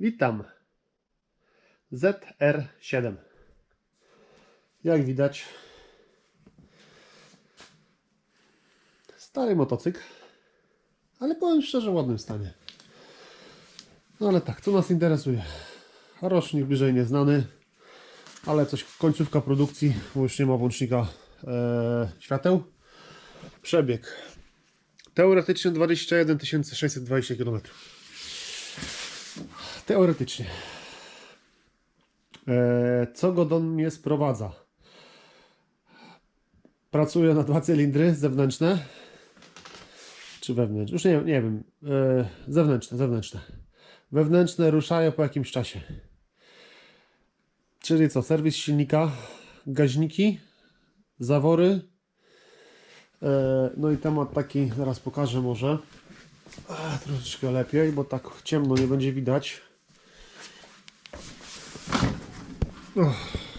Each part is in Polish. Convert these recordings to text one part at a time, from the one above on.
Witam. ZR7. Jak widać, stary motocykl, ale powiem szczerze, w ładnym stanie. No ale tak, co nas interesuje? Rocznik bliżej nieznany, ale coś końcówka produkcji, bo już nie ma włącznika e, świateł. Przebieg. Teoretycznie 21 620 km. Teoretycznie. E, co go do mnie sprowadza? Pracuję na dwa cylindry zewnętrzne. Czy wewnętrzne? Już nie, nie wiem. E, zewnętrzne, zewnętrzne. Wewnętrzne ruszają po jakimś czasie. Czyli co? Serwis silnika, gaźniki, zawory. E, no i temat taki, zaraz pokażę może. Troszeczkę lepiej, bo tak ciemno nie będzie widać.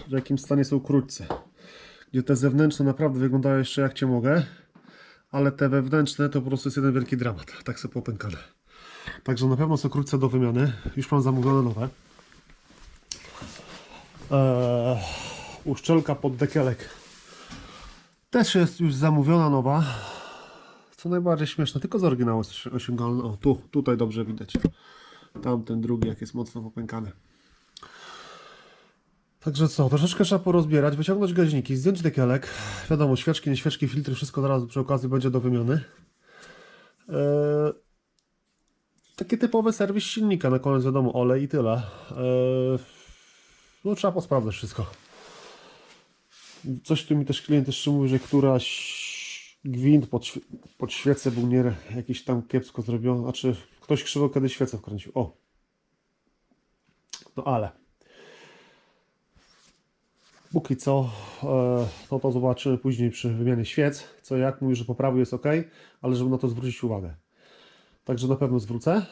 W jakim stanie są krótce. Gdzie te zewnętrzne naprawdę wyglądają jeszcze jak cię mogę, ale te wewnętrzne to po prostu jest jeden wielki dramat. Tak sobie popękane. Także na pewno są krótce do wymiany. Już mam zamówione nowe. Eee, uszczelka pod dekielek. Też jest już zamówiona nowa. Co najbardziej śmieszne, tylko z oryginału jest osiągalne. O, tu, tutaj dobrze widać. Tamten drugi, jak jest mocno popękany. Także co, troszeczkę trzeba porozbierać, wyciągnąć gaźniki, zdjąć dekielek. Wiadomo, świeczki, nie świeczki, filtry, wszystko zaraz przy okazji będzie do wymiany. Eee, taki typowy serwis silnika, na koniec wiadomo, olej i tyle. Eee, no trzeba posprawdzać wszystko. Coś tu mi też klient jeszcze mówi, że któraś gwint pod, świe- pod świecę był nie jakiś tam kiepsko zrobiony, znaczy ktoś krzywo kiedyś świecę wkręcił. O! No ale póki co, no to zobaczymy później przy wymianie świec, co jak mówi, że poprawy jest ok, ale żeby na to zwrócić uwagę. Także na pewno zwrócę.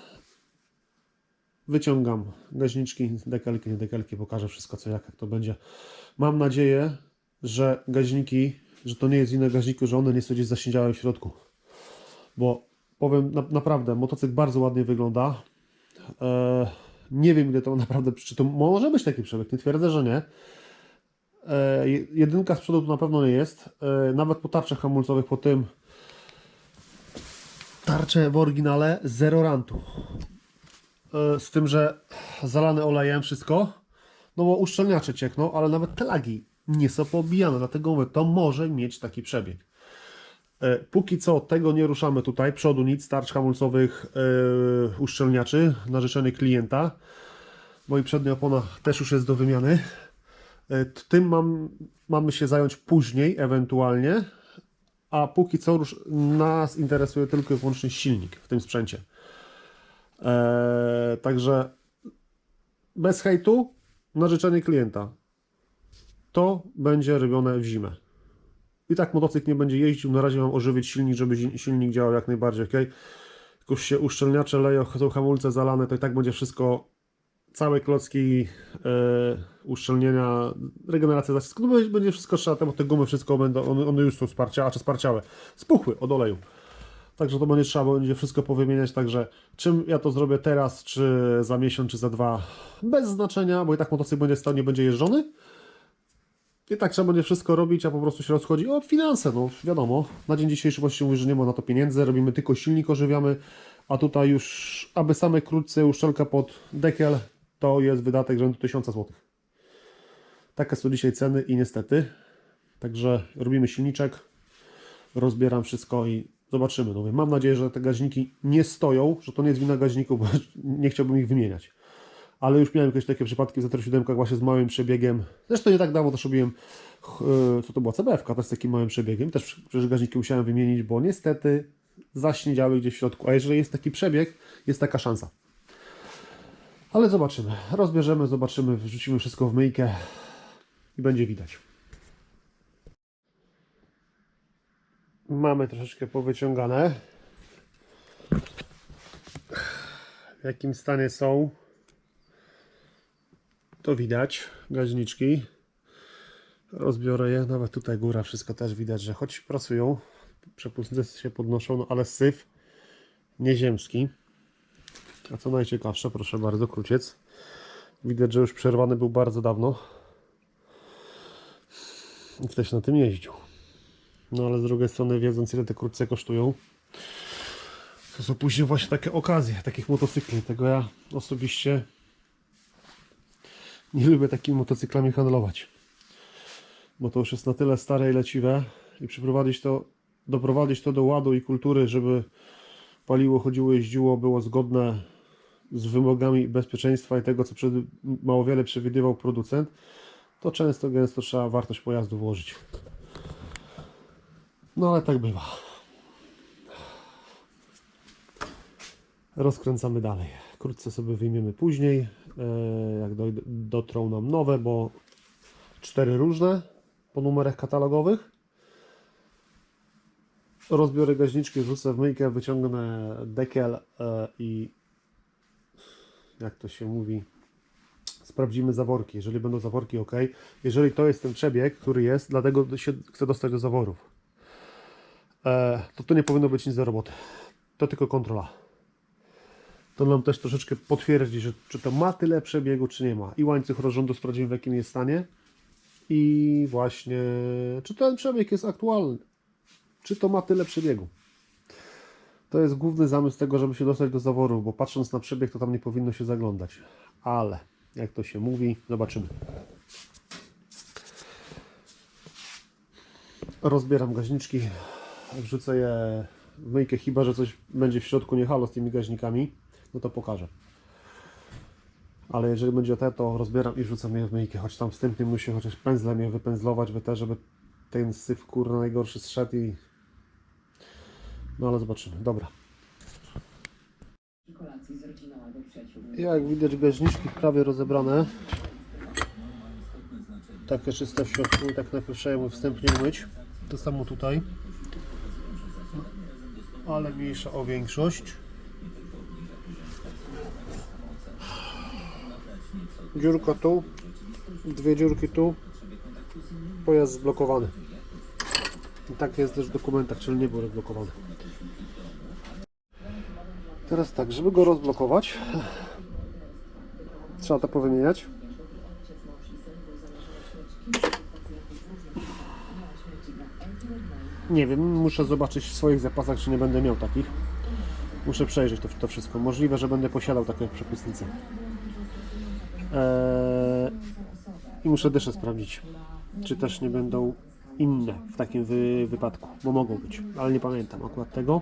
Wyciągam gaźniczki, dekelki, nie dekelki, pokażę wszystko co jak, jak to będzie. Mam nadzieję, że gaźniki, że to nie jest wina gaźniku, że one nie są gdzieś zasiedziałe w środku. Bo powiem na, naprawdę, motocykl bardzo ładnie wygląda. E, nie wiem ile to naprawdę, czy to może być taki przebieg, nie twierdzę, że nie. E, je- jedynka z przodu to na pewno nie jest. E, nawet po tarczach hamulcowych, po tym tarcze w oryginale zero rantu. E, z tym, że zalane olejem wszystko, no bo uszczelniacze ciekną, ale nawet te lagi nie są poobijane, dlatego mówię, to może mieć taki przebieg. Póki co tego nie ruszamy tutaj, przodu nic, tarcz hamulcowych, uszczelniaczy na życzenie klienta. Moja przednia opona też już jest do wymiany. E, Tym mam, mamy się zająć później, ewentualnie. A póki co rusz, nas interesuje tylko i wyłącznie silnik w tym sprzęcie. E, także bez hejtu, na życzenie klienta. To będzie robione w zimę. I tak motocykl nie będzie jeździł. Na razie mam ożywić silnik, żeby silnik działał jak najbardziej ok. Tylko się uszczelniacze leją, są hamulce zalane, to i tak będzie wszystko całe klocki e, uszczelnienia, regeneracja zacisku, no będzie- wszystko trzeba, bo te gumy wszystko będą, one, one już są sparcia, czy sparciałe, spuchły od oleju. Także to będzie trzeba będzie wszystko powymieniać, także czym ja to zrobię teraz, czy za miesiąc, czy za dwa, bez znaczenia, bo i tak motocykl będzie stał, nie będzie jeżdżony. I tak trzeba będzie wszystko robić, a po prostu się rozchodzi o finanse, no wiadomo. Na dzień dzisiejszy właściwie mówi, że nie ma na to pieniędzy, robimy tylko silnik, ożywiamy, a tutaj już, aby same krótce uszczelka pod dekiel, to jest wydatek rzędu 1000 zł. Takie są dzisiaj ceny i niestety. Także robimy silniczek, rozbieram wszystko i zobaczymy. No, mam nadzieję, że te gaźniki nie stoją, że to nie jest wina gaźników, bo nie chciałbym ich wymieniać. Ale już miałem jakieś takie przypadki w ZR7 właśnie z małym przebiegiem. Zresztą nie tak dawno też robiłem, e, co to była, CBF-ka też z takim małym przebiegiem. Też przecież gaźniki musiałem wymienić, bo niestety zaśniedziały gdzieś w środku. A jeżeli jest taki przebieg, jest taka szansa. Ale zobaczymy. Rozbierzemy, zobaczymy, wrzucimy wszystko w myjkę i będzie widać. Mamy troszeczkę powyciągane. W jakim stanie są, to widać. Gaźniczki. Rozbiorę je, nawet tutaj góra, wszystko też widać, że choć pracują, przepustnice się podnoszą, no ale syf nieziemski. A co najciekawsze, proszę bardzo, kruciec. Widać, że już przerwany był bardzo dawno. I ktoś na tym jeździł. No ale z drugiej strony, wiedząc ile te krótce kosztują, to są później właśnie takie okazje, takich motocykli. Tego ja osobiście nie lubię takimi motocyklami handlować. Bo to już jest na tyle stare i leciwe i przyprowadzić to, doprowadzić to do ładu i kultury, żeby paliło, chodziło, jeździło, było zgodne z wymogami bezpieczeństwa i tego, co przed, mało wiele przewidywał producent, to często, gęsto trzeba wartość pojazdu włożyć. No ale tak bywa. Rozkręcamy dalej. Krótce sobie wyjmiemy później, e, jak dotrą nam nowe, bo cztery różne po numerach katalogowych. Rozbiorę gaźniczki, wrzucę w myjkę, wyciągnę dekiel e, i jak to się mówi, sprawdzimy zaworki. Jeżeli będą zaworki ok, jeżeli to jest ten przebieg, który jest, dlatego się chcę dostać do zaworów, e, to tu nie powinno być nic do roboty. To tylko kontrola. To nam też troszeczkę potwierdzi, że czy to ma tyle przebiegu, czy nie ma. I łańcuch rozrządu sprawdzimy w jakim jest stanie. I właśnie, czy ten przebieg jest aktualny. Czy to ma tyle przebiegu. To jest główny zamysł tego, żeby się dostać do zaworu, bo patrząc na przebieg, to tam nie powinno się zaglądać. Ale, jak to się mówi, zobaczymy. Rozbieram gaźniczki, wrzucę je w myjkę, chyba że coś będzie w środku nie halo z tymi gaźnikami, no to pokażę. Ale jeżeli będzie te, to rozbieram i wrzucam je w myjkę, choć tam wstępnie muszę chociaż pędzlem je wypędzlować, by też, żeby ten syf kurna najgorszy zszedł i... No ale zobaczymy, dobra. Jak widać gaźniczki prawie rozebrane. Takie czyste w środku i tak najpierw trzeba je wstępnie umyć. To samo tutaj. Ale mniejsza o większość. Dziurka tu, dwie dziurki tu. Pojazd zblokowany. I tak jest też w dokumentach, czyli nie był rozblokowany. Teraz tak, żeby go rozblokować, trzeba to powymieniać. Nie wiem, muszę zobaczyć w swoich zapasach, czy nie będę miał takich. Muszę przejrzeć to, to wszystko. Możliwe, że będę posiadał takie przepustnice. Eee, I muszę dyszę sprawdzić, czy też nie będą inne w takim wy, wypadku, bo mogą być, ale nie pamiętam akurat tego.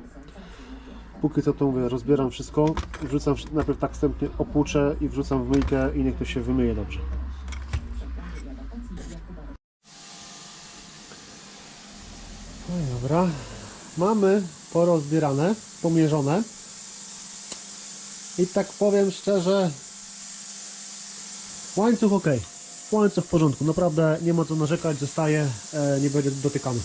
Póki co to mówię, rozbieram wszystko, wrzucam najpierw tak wstępnie opłuczę i wrzucam w myjkę i niech to się wymyje dobrze. No dobra, mamy porozbierane, pomierzone. I tak powiem szczerze, łańcuch ok, łańcuch w porządku, naprawdę nie ma co narzekać, zostaje, e, nie będzie dotykany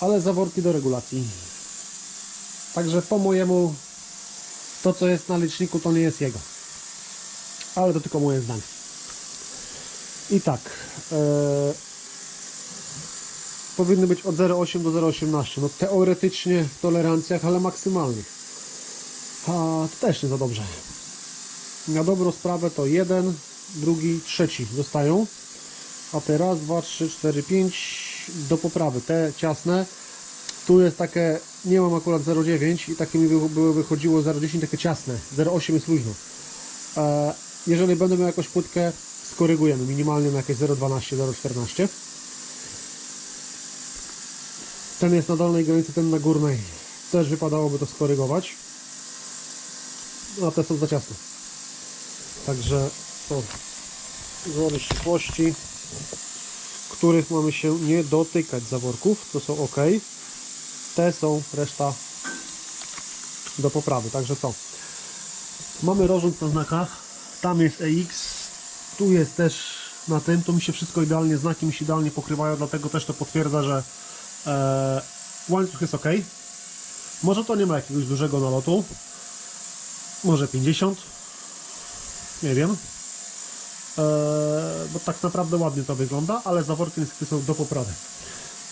ale zaworki do regulacji. Także po mojemu to co jest na liczniku to nie jest jego. Ale to tylko moje zdanie. I tak. E, powinny być od 0,8 do 0,18. No teoretycznie w tolerancjach, ale maksymalnych. A to też nie za dobrze. Na dobrą sprawę to jeden, drugi, trzeci zostają. A te raz, dwa, trzy, cztery, pięć do poprawy. Te ciasne. Tu jest takie, nie mam akurat 0,9 i takie mi by- wychodziło 0,10 takie ciasne. 0,8 jest luźno. E, jeżeli będę miał jakąś płytkę, skorygujemy minimalnie na jakieś 0,12, 0,14. Ten jest na dolnej granicy, ten na górnej. Też wypadałoby to skorygować. A te są za ciasne. Także to gwoli ścisłości których mamy się nie dotykać zaworków, to są ok. Te są reszta do poprawy, także co? Mamy rozrząd na znakach, tam jest EX, tu jest też na tym, to mi się wszystko idealnie, znaki mi się idealnie pokrywają, dlatego też to potwierdza, że e, łańcuch jest ok. Może to nie ma jakiegoś dużego nalotu, może 50, nie wiem. Eee, bo tak naprawdę ładnie to wygląda, ale zaworki niestety są do poprawy.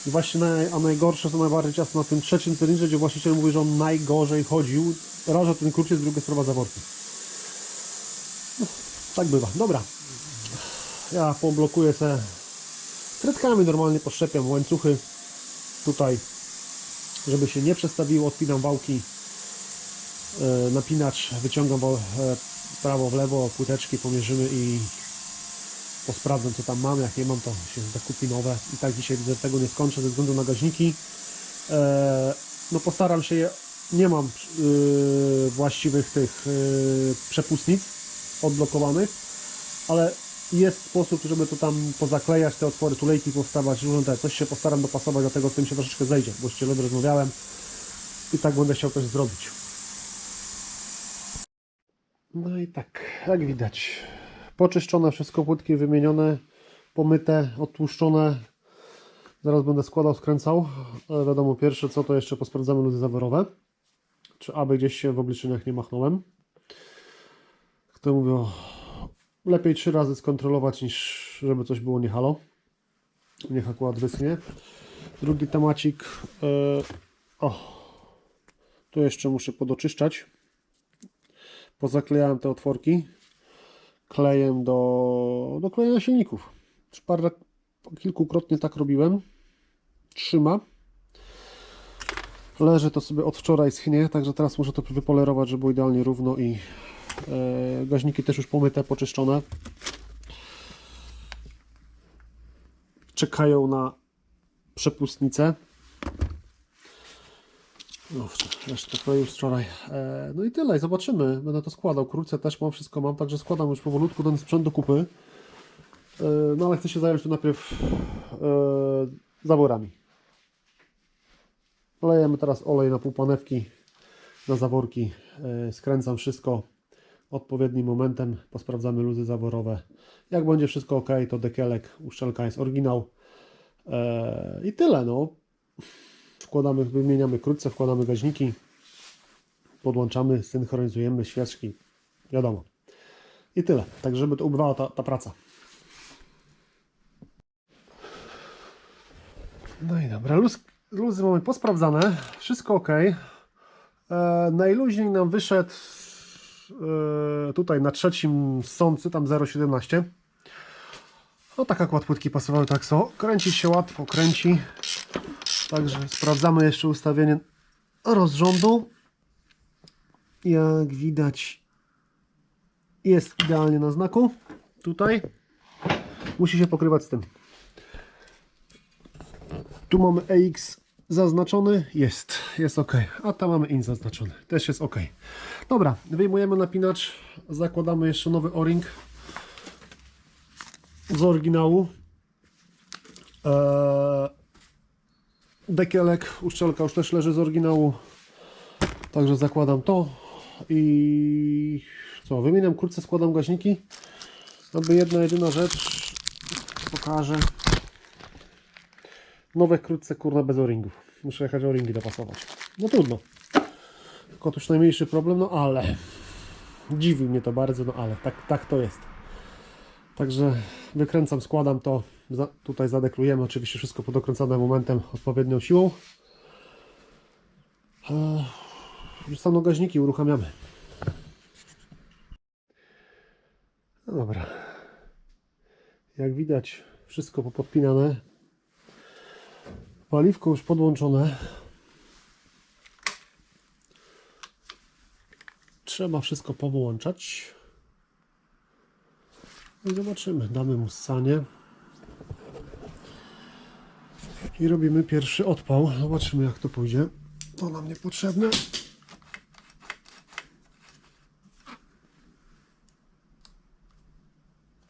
I Właśnie naj, a najgorsze są najbardziej ciasno na tym trzecim cylindrze, gdzie właściciel mówi, że on najgorzej chodził. Raz, że ten jest, druga sprawa zaworki. No, tak bywa. Dobra. Ja poblokuję se kredkami normalnie poszczepiam łańcuchy tutaj, żeby się nie przestawiło. Odpinam wałki, e, napinacz, wyciągam e, prawo w lewo, płyteczki pomierzymy i posprawdzam co tam mam, jak nie mam to się zakupi nowe i tak dzisiaj widzę, tego nie skończę ze względu na gaźniki e, no postaram się je nie mam y, właściwych tych y, przepustnic odblokowanych ale jest sposób, żeby to tam pozaklejać te otwory, tulejki powstawać, różne te, coś się postaram dopasować, dlatego z tym się troszeczkę zejdzie, bo z Cielem rozmawiałem i tak będę chciał też zrobić. No i tak, jak widać, poczyszczone wszystko, płytki wymienione, pomyte, odtłuszczone. Zaraz będę składał, skręcał. Ale wiadomo, pierwsze co to jeszcze posprawdzamy luzy zaworowe. Czy aby gdzieś się w obliczeniach nie machnąłem. Kto mówią, lepiej trzy razy skontrolować niż żeby coś było nie halo. Niech akurat wyschnie. Drugi temacik. e, o, tu jeszcze muszę podoczyszczać. Pozaklejałem te otworki klejem do, do klejenia silników. Parę, kilkukrotnie tak robiłem. Trzyma. Leży to sobie od wczoraj schnie, także teraz muszę to wypolerować, żeby było idealnie równo i e, gaźniki też już pomyte, poczyszczone. Czekają na przepustnicę. No, resztę już wczoraj. E, no i tyle, i zobaczymy. Będę to składał. Krótce też mam, wszystko mam, także składam już powolutku ten sprzęt do kupy. E, no ale chcę się zająć tu najpierw e, zaworami. Lejemy teraz olej na półpanewki, na zaworki. E, skręcam wszystko odpowiednim momentem. Posprawdzamy luzy zaworowe. Jak będzie wszystko ok, to dekielek, uszczelka jest oryginał. E, I tyle, no wkładamy, wymieniamy krótce, wkładamy gaźniki, podłączamy, synchronizujemy świeczki, wiadomo. I tyle, tak żeby to ubywała ta, ta praca. No i dobra, luz, luzy mamy posprawdzane, wszystko ok. E, najluźniej nam wyszedł e, tutaj na trzecim sący, tam 0,17. No tak akurat płytki pasowały, tak są. Kręcić się łatwo, kręci. Także sprawdzamy jeszcze ustawienie rozrządu. Jak widać jest idealnie na znaku. Tutaj musi się pokrywać z tym. Tu mamy EX zaznaczony, jest, jest ok. A tam mamy IN zaznaczony, też jest ok. Dobra, wyjmujemy napinacz, zakładamy jeszcze nowy O-ring z oryginału. Eee, dekielek, uszczelka już też leży z oryginału. Także zakładam to i co, wymieniam kurce, składam gaźniki. Aby jedna jedyna rzecz pokażę. Nowe krótce kurna bez o-ringów. Muszę jechać o-ringi dopasować. No trudno. Tylko to już najmniejszy problem, no ale dziwi mnie to bardzo, no ale tak, tak to jest. Także wykręcam, składam to. Tutaj zadeklujemy oczywiście wszystko podokręcane momentem, odpowiednią siłą. Eee, Wrzucam gaźniki, uruchamiamy. No dobra. Jak widać, wszystko popodpinane. Paliwko już podłączone. Trzeba wszystko powyłączać. No I zobaczymy. Damy mu ssanie. I robimy pierwszy odpał. Zobaczymy jak to pójdzie. To nam niepotrzebne.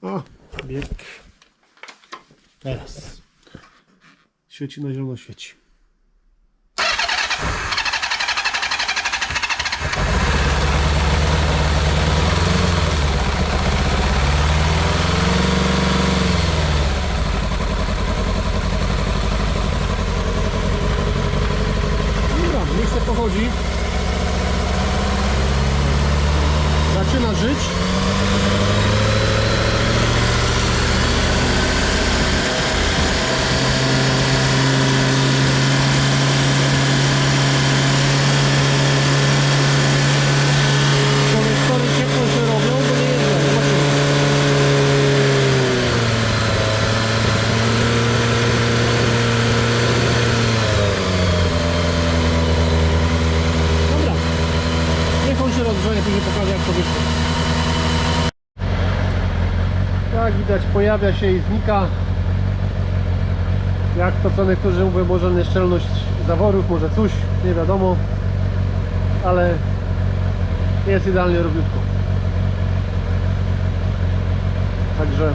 A, bieg. Teraz. Świeci na zielono, świeci. Se pochodzi. Zaczyna żyć. pokażę jak to wyszło. Jak widać pojawia się i znika. Jak to co niektórzy mówią, może nieszczelność zaworów, może coś, nie wiadomo. Ale jest idealnie równiutko. Także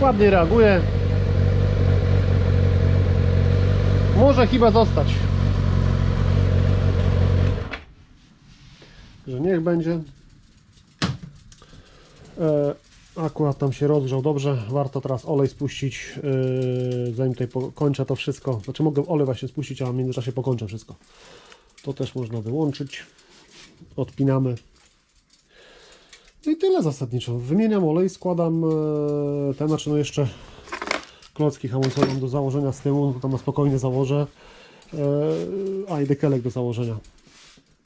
ładnie reaguje. Może chyba zostać. Że niech będzie. E, akurat tam się rozgrzał dobrze. Warto teraz olej spuścić. E, zanim tutaj pokończę to wszystko. Znaczy mogę olej właśnie spuścić, a w międzyczasie pokończę wszystko. To też można wyłączyć. Odpinamy. No i tyle zasadniczo. Wymieniam olej, składam e, ten, znaczy no jeszcze klocki hamulcowe mam do założenia z tyłu, no to tam na spokojnie założę. A i dekelek do założenia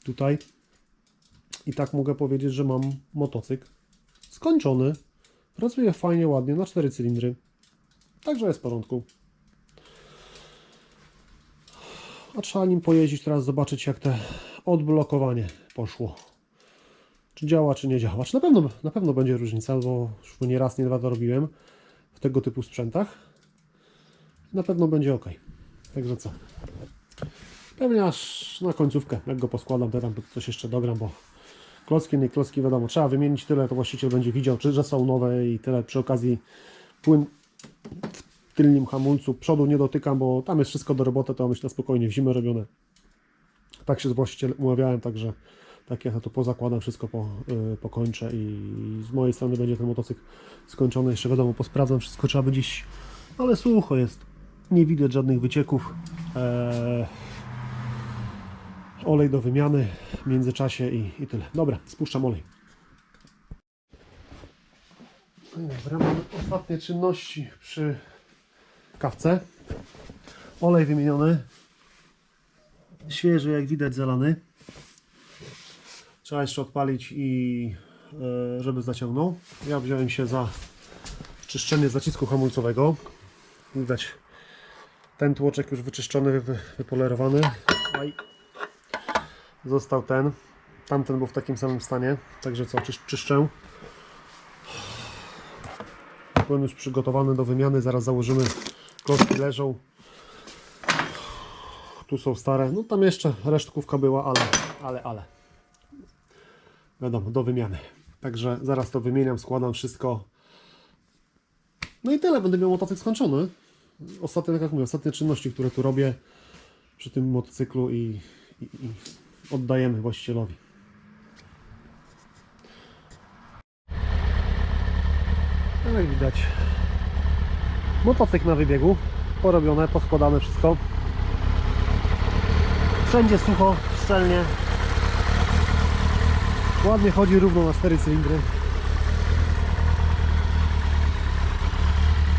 tutaj. I tak mogę powiedzieć, że mam motocykl skończony. Pracuje fajnie, ładnie, na 4 cylindry. Także jest w porządku. A trzeba nim pojeździć teraz, zobaczyć jak te odblokowanie poszło. Czy działa, czy nie działa. Czy na pewno, na pewno będzie różnica, bo już nie raz, nie dwa to robiłem w tego typu sprzętach. Na pewno będzie ok. Także co? Pewnie aż na końcówkę, jak go poskładam, to tam coś jeszcze dogram, bo klocki, nie klocki, wiadomo, trzeba wymienić tyle, to właściciel będzie widział, czy że są nowe i tyle. Przy okazji płyn w tylnym hamulcu, przodu nie dotykam, bo tam jest wszystko do roboty, to myślę spokojnie w zimę robione. Tak się z właścicielem umawiałem, także tak ja to pozakładam, wszystko po, y, pokończę i z mojej strony będzie ten motocykl skończony. Jeszcze wiadomo, posprawdzam wszystko, trzeba będzie ale sucho jest. Nie widać żadnych wycieków. Eee, olej do wymiany w międzyczasie i, i tyle. Dobra, spuszczam olej. No Dobra, mamy ostatnie czynności przy kawce. Olej wymieniony. Świeży, jak widać, zalany. Trzeba jeszcze odpalić i e, żeby zaciągnął. Ja wziąłem się za czyszczenie zacisku hamulcowego. Widać ten tłoczek już wyczyszczony, wy, wypolerowany. Aj. Został ten. Tamten był w takim samym stanie. Także co, czysz, czyszczę. Płyn już przygotowany do wymiany. Zaraz założymy. Klocki leżą. Tu są stare. No tam jeszcze resztkówka była, ale, ale, ale. Wiadomo, do wymiany. Także zaraz to wymieniam, składam wszystko. No i tyle, będę miał motocykl skończony. Ostatnie, tak jak mówię, ostatnie czynności, które tu robię przy tym motocyklu i, i, i oddajemy właścicielowi. No jak widać, motocykl na wybiegu, porobione, poskładane wszystko. Wszędzie sucho, szczelnie. Ładnie chodzi równo na 4 cylindry.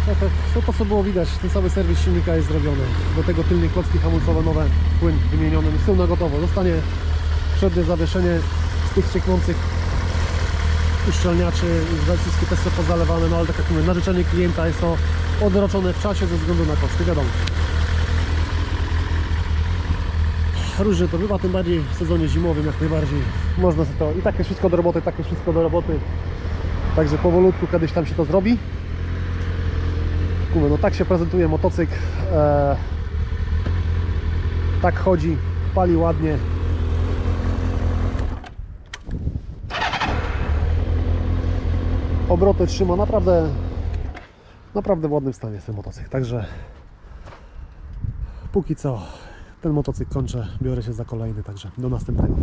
Tak, tak, to, to co było widać, ten cały serwis silnika jest zrobiony. Do tego tylnie klocki hamulcowe nowe, płyn wymieniony, są na gotowo. Zostanie przednie zawieszenie z tych cieknących uszczelniaczy, też są pozalewane, no ale tak jak mówię, na życzenie klienta jest to odroczone w czasie ze względu na koszty, wiadomo. Różnie to bywa, tym bardziej w sezonie zimowym jak najbardziej. Można sobie to, i tak jest wszystko do roboty, tak jest wszystko do roboty. Także powolutku kiedyś tam się to zrobi. No tak się prezentuje motocykl. E, tak chodzi, pali ładnie. Obroty trzyma naprawdę, naprawdę w ładnym stanie jest ten motocykl. Także póki co ten motocykl kończę, biorę się za kolejny, także do następnego.